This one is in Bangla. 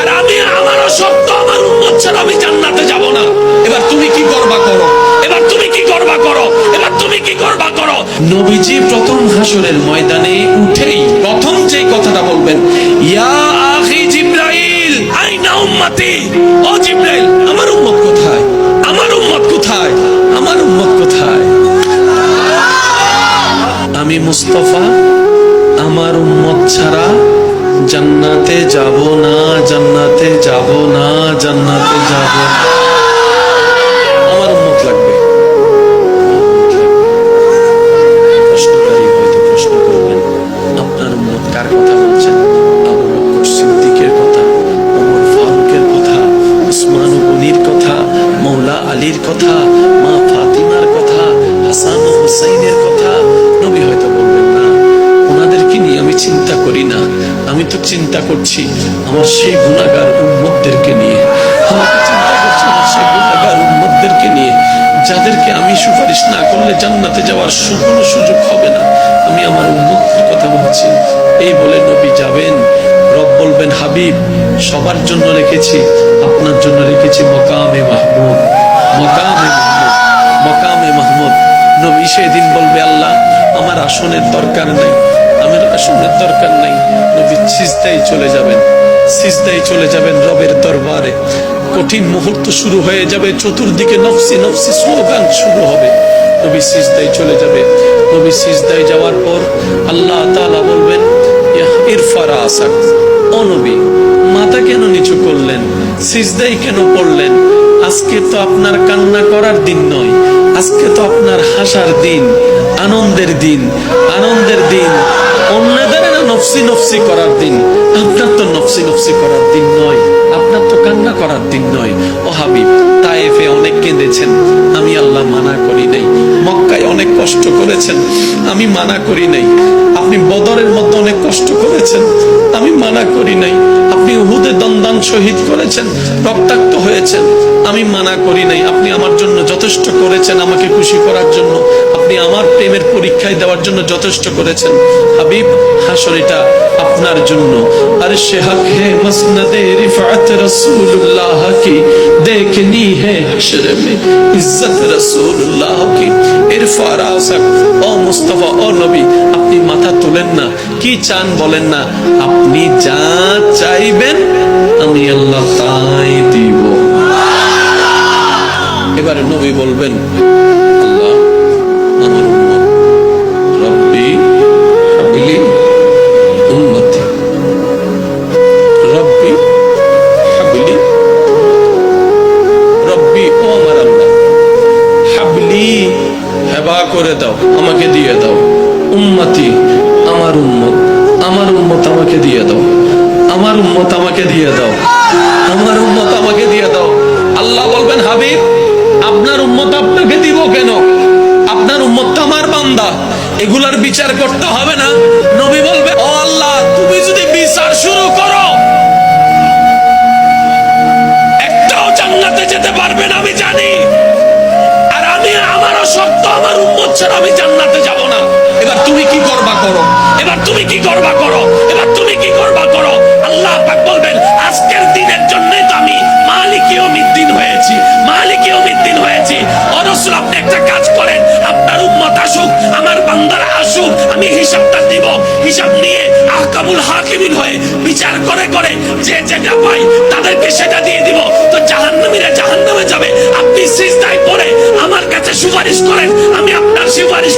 আর আমি আমার সত্য, আমার উন্মত ছাড়া আমি জান্নাতে যাব না। এবার তুমি কি করবা করো? এবার তুমি কি করবা করো? এবার তুমি কি করবা করো? নবীজি প্রথম হাসরের ময়দানে উঠেই প্রথম যে কথাটা বলবেন, ইয়া আখি জিব্রাইল, আইনা উম্মতি? ও জিব্রাইল, আমার উম্মত কোথায়? আমার উম্মত কোথায়? আমার উম্মত কোথায়? আমি মুস্তফা, আমার উম্মত ছাড়া জান্নাতে যাব না, জান্নাতে যাব না, জান্নাতে যাব। আমার উম্মত লাগবে। প্রশ্নকারী হয়তো আপনার মত কার কথা বলছেন? করছি, আমার সেই গুণাগার উম্মতদেরকে নিয়ে। আমাকে চিন্তা করছি, আমার সেই গুণাগার নিয়ে। যাদেরকে আমি সুপারিশ না করলে জান্নাতে যাওয়ার সুযোগ হবে না। আমি আমার কথা বলছি। এই বলে নবী যাবেন। রব বলবেন, হাবিব, সবার জন্য রেখেছি, আপনার জন্য রেখেছি মকামে মাহমুদ। মকামে মাহমুদ মকামে মাহমুদ। নবী সেদিন বলবে, আল্লাহ, আমার আসনের দরকার নাই। আমার আসনের দরকার নাই। নবী সিজদাই চলে যাবেন। সিজদাই চলে যাবেন রবের দরবারে। কঠিন মুহূর্ত শুরু হয়ে যাবে, চতুর্দিকে নফসি নফসি স্লোগান শুরু হবে। নবী সিজদাই চলে যাবে। নবী সিজদাই যাওয়ার পর আল্লাহ তাআলা বলবেন ইরফারা আসাক ও নবী, মাথা কেন নিচু করলেন? সিজদাই কেন পড়লেন? আজকে তো আপনার কান্না করার দিন নয়। আজকে তো আপনার হাসার দিন। আনন্দের দিন। আনন্দের দিন। অন্যদের নফসি নফসি করার দিন? আপনার তো নফসি নফসি করার দিন নয়। আপনার তো কান্না করার দিন নয়। ও হাবিব, তায়েফে অনেক কেঁদেছেন। আমি আল্লাহ মানা করি নাই। মক্কায় অনেক কষ্ট করেছেন। আমি মানা করি নাই। আপনি বদরের মধ্যে অনেক কষ্ট করেছেন। আমি মানা করি নাই। আপনি হুদে দন্দান শহীদ করেছেন, রক্তাক্ত হয়েছেন। আমি মানা করি নাই, আপনি আমার জন্য যথেষ্ট করেছেন আমাকে খুশি করার জন্য। আপনি আমার প্রেমের পরীক্ষায় দেওয়ার জন্য যথেষ্ট করেছেন। হাবিব, হাসর এটা আপনার জন্য। আর সে হক হে মসনদে রিফাত রসুল্লাহ কি? দেখনি হে হাসর মে ইজ্জত রসুল্লাহ কি? ইরফা রাসাক ও মুস্তফা, ও নবী, আপনি মাথা তোলেন না, কি চান বলেন না। আপনি যা চাইবেন আমি আল্লাহ তাই দিব। এবারে নবী বলবেন, আল্লাহ, আমার রব্বি হাবিলি উম্মতি। রব্বি হাবিলি, রব্বি ও আমার আল্লাহ, হাবলি হেবা করে দাও, আমাকে দিয়ে দাও। উম্মতি, আমার উম্মত আমার উম্মত আমাকে দিয়ে দাও। উম্মত আমাকে দিয়ে দাও। আমার উম্মত আমাকে দিয়ে দাও। আল্লাহ বলবেন, হাবিব, আপনার উম্মত আপনাকে দিব কেন? আপনার উম্মত আমার বান্দা। এগুলার বিচার করতে হবে না। নবী বলবে, ও আল্লাহ, তুমি যদি বিচার শুরু করো, একটাও জান্নাতে যেতে পারবে না, আমি জানি। আর আমি, আমারও শক্ত আমার উম্মত ছাড়া আমি জান্নাতে যাব না। এবার তুমি কি করবা করো? এবার তুমি কি করবা করো? এবার তুমি কি করবা করো? আল্লাহ পাক বলবেন, আজকের দিনের জন্যই তো আমি মালিকি অমিদ্দিন হয়েছি, মালিকি অমিদ্দিন হয়েছি। অরসুল, আপনি একটা কাজ করেন, আপনার উম্মত আসুক, আমার বান্দারা আসুক, আমি হিসাবটা দিব। হিসাব নিয়ে আহকামুল হাকিমিন হয়ে বিচার করে করে যে যেটা পাই তাদেরকে সেটা দিয়ে দিব। তো জাহান্নামীরা জাহান্নামে যাবে, আপনি সিজদায় পড়ে আমার কাছে সুপারিশ করেন, আমি আপনার সুপারিশ